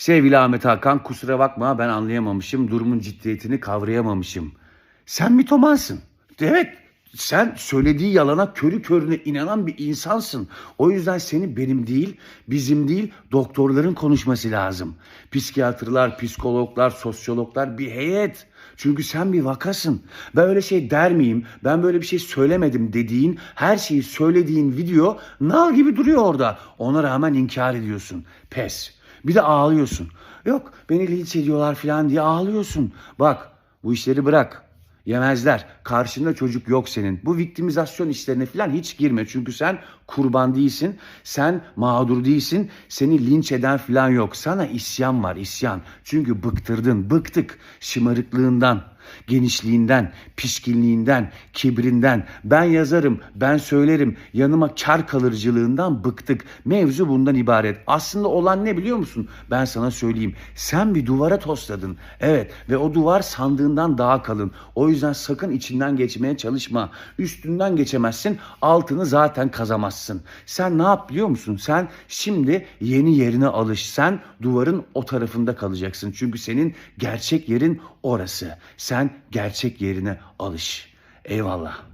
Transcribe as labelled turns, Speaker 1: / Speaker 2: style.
Speaker 1: Sevgili Ahmet Hakan kusura bakma ben anlayamamışım. Durumun ciddiyetini kavrayamamışım. Sen mitomansın. Evet sen söylediği yalana körü körüne inanan bir insansın. O yüzden seni benim değil, bizim değil, doktorların konuşması lazım. Psikiyatrlar, psikologlar, sosyologlar bir heyet. Çünkü sen bir vakasın. Ben öyle şey der miyim? Ben böyle bir şey söylemedim dediğin, her şeyi söylediğin video nal gibi duruyor orada. Ona rağmen inkar ediyorsun. Pes. Bir de ağlıyorsun. Yok beni linç ediyorlar falan diye ağlıyorsun. Bak bu işleri bırak. Yemezler. Karşında çocuk yok senin. Bu viktimizasyon işlerine falan hiç girme. Çünkü sen kurban değilsin. Sen mağdur değilsin. Seni linç eden falan yok. Sana isyan var isyan. Çünkü bıktırdın. Bıktık. Şımarıklığından, genişliğinden, pişkinliğinden, kibrinden. Ben yazarım, ben söylerim. Yanıma kar kalırcılığından bıktık. Mevzu bundan ibaret. Aslında olan ne biliyor musun? Ben sana söyleyeyim. Sen bir duvara tosladın. Evet ve o duvar sandığından daha kalın. O yüzden sakın içinden geçmeye çalışma. Üstünden geçemezsin. Altını zaten kazamazsın. Sen ne yap biliyor musun? Sen şimdi yeni yerine alış. Sen duvarın o tarafında kalacaksın. Çünkü senin gerçek yerin orası. Sen gerçek yerine alış. Eyvallah.